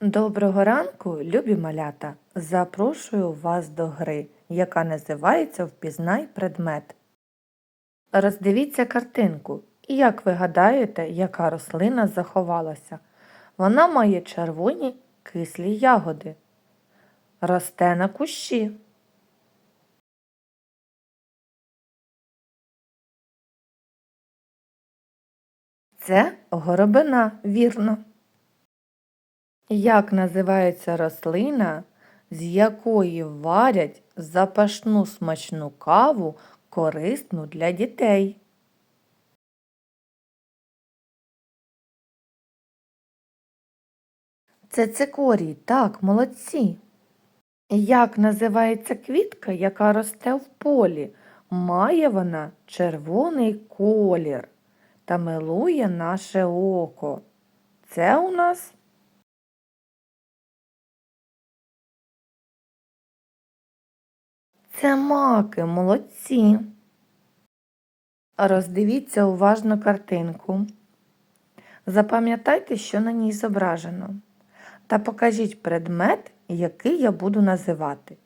Доброго ранку, любі малята! Запрошую вас до гри, яка називається Впізнай предмет. Роздивіться картинку. І як ви гадаєте, яка рослина заховалася? Вона має червоні кислі ягоди. Росте на кущі. Це горобина, вірно. Як називається рослина, з якої варять запашну смачну каву, корисну для дітей? Це цикорій, так, молодці. Як називається квітка, яка росте в полі? Має вона червоний колір та милує наше око. Це у нас Це маки, молодці. Роздивіться уважно картинку. Запам'ятайте, що на ній зображено. Та покажіть предмет, який я буду називати.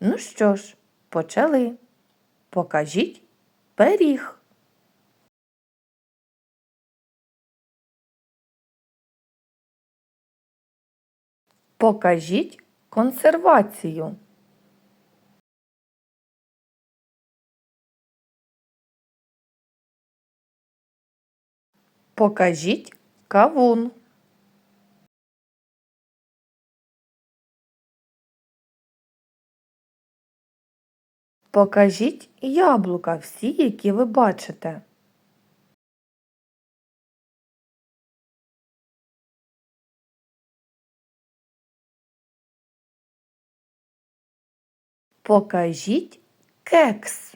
Ну що ж, почали. Покажіть пиріг. Покажіть консервацію. Покажіть кавун. Покажіть яблука всі, які ви бачите. Покажіть кекс.